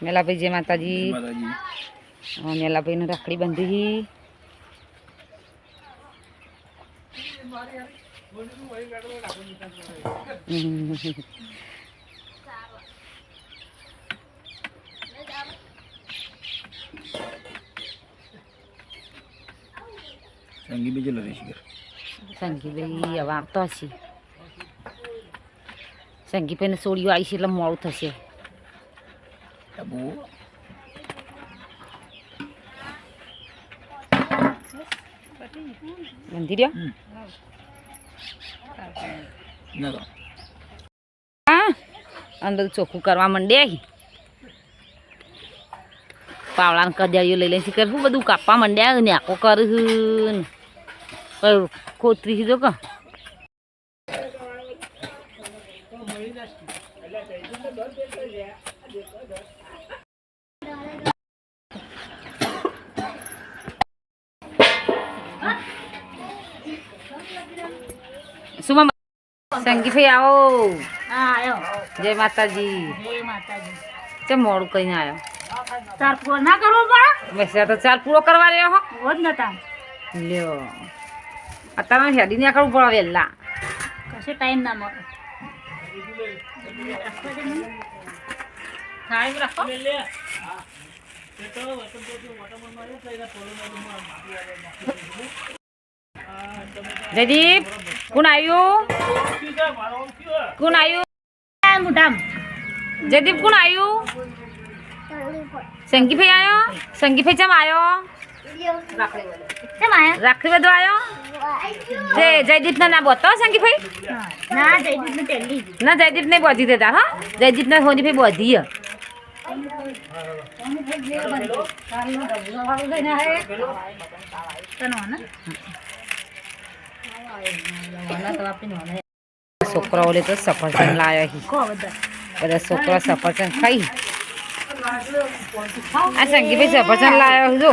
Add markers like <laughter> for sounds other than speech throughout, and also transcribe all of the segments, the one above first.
મેલાભાઈ જય માતાજી માતાજી હા, મેલાભાઈને રાખડી બાંધી હમ. સંગી બીજે લડી છે સંગીભાઈ હવે આવતો હશે સંગીભાઈને સોળીઓ આવી છે એટલે મોડું થશે આબુ બાંધી રહ્યો હમ. ના તો હા અને બધું ચોખ્ખું કરવા માંડ્યા પાવળાને કજારીઓ લઈ લઈને કરવું બધું કાપવા માંડ્યા ને આખો કરું કોતરી જો કે સુમા સંગીભાઈ આવો. હા આવ્યો જય માતાજી. જય માતાજી. મોડું કઈને આવ્યો ફોન ના કરવો પડે? બસ તો ચાર પૂરો કરવા રહ્યો હો. હોત નતા લ્યો. અત્યારે હેડી ને કરવું પડે વહેલા કશે ટાઈમ ના મળે. સાહેબ રાખો. જયદીપ કોણ આવ્યું? કોણ આવ્યું મોઢામ જયદીપ કોણ આવ્યું સંગીભાઈ આવ્યો સંગીભાઈ ચમ આવ્યો રાખડી બધો આવ્યો જયદીપ ને ના બોતો ના જયદીપ ને જયદીપ ને બોધી દેતા હા? જયદીપ ને હોનીભાઈ બોધી હે. તનો ને છોકરાઓ લે તો સફરજન લાવ્યો હી કો બધા બધા છોકરા સફરજન ખાઈ આ સંગીભાઈ સફરજન લાવ્યો જો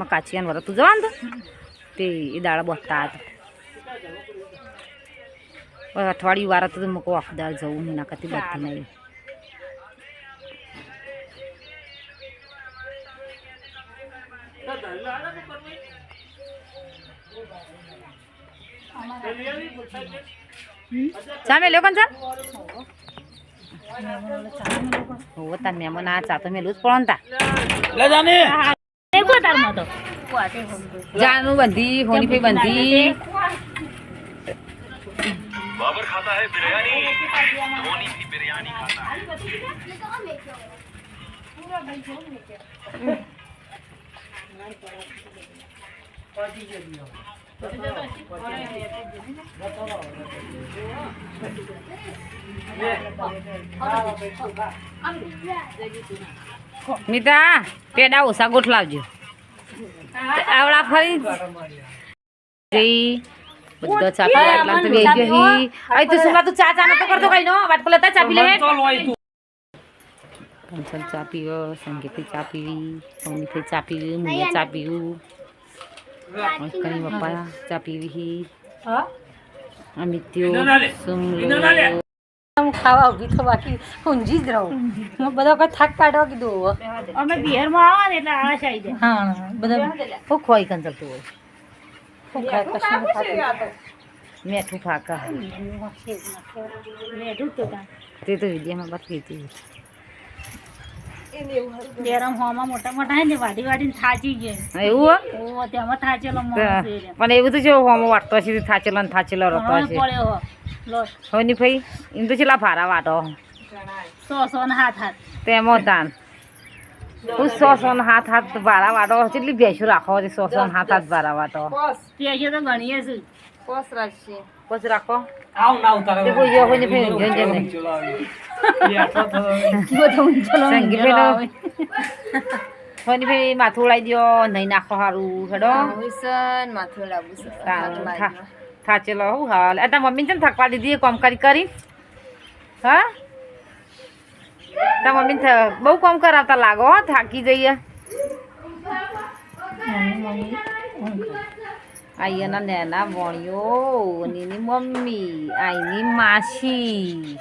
માં કાચિયાન વરસ તું જવાનું તો? એ દાળ બોતા હતા. અઠવાડિયું વાર હતું મૂકો આખું દાળ જવું એના કરતી બધી નહીં. ચા મેલ્યો કોણ ચા? તાર મહેમાન આ ચા તો મેલું જ પડે ને તા લે જાને એ કો તાર માં તો કોતે હોમ જાનું બંધી હોની પે બંધી बाबर खाता है बिरयानी धोनी भी बिरयानी खाता है મીતા પેડા ઓછા ગોઠલાવજો આવડા ફરી જઈ. બધો ચાપી એટલા તો બેહી ગઈ. આઈ તો સુમા તું ચા ચા નતો કરતો કઈ નો? વાટકો લેતા તા ચાપી લે. કંચન ચા પીવો સંગીતી ચા પીવી સોનીથી ચા પીવી મુએ ચા પીવું. કઈ પપ્પા ચા પીવી. અમિત્યો સુમલો. હું ખાવા ઊભી તો બાકી ઊંઝી જ રહું. હું બધા વખત થાક કાઢવા કીધું અમે બિહારમાં આવા ને એટલે આળસ આવી જાય. હા બધા હું ખોઈ કંચલતું હોય. મેઠું ફાકા મેઠું તો તે તો વિદ્યામાં વાત કીધી બેરમ મોટા મોટા ને વાડી વાડીને થાચી ગયા. એવું હો? ઓ તેમાં થાચેલો તો છે રે. પણ એવું તો જો હોમો વાટતો હશે થાચેલો ને થાચેલો રહેતો ઘણો હશે. પડ્યો હો. લોટ હોની ભાઈ એમ તો છેલ્લા ભારા વાટો. સો સો ને હાથ હાથ. તેમો તાન. હું સો સો ને હાથ હાથ ભારા વાટો કેટલી ભેંસું રાખો છે સો સો ને હાથ હાથ ભારા વાટો. તો ગણીએ છું રાખો? આવ ના ઉતારે તે કોઈ ને <laughs> સંગી પેલો માથું ઉડાઈ દો નહીં નાખો સારું હેડો. તાન થા થાચેલો હું હાલ. એ તાર મમ્મીને કેમ થકવા દીધી એ કોમ કરી. કરી હા? તાર મમ્મીને થ- બહુ કોમ કરાવતા લાગો થાકી જઈએ. આઈ એના નેના વણ્યો નીની મમ્મી આઈની માસી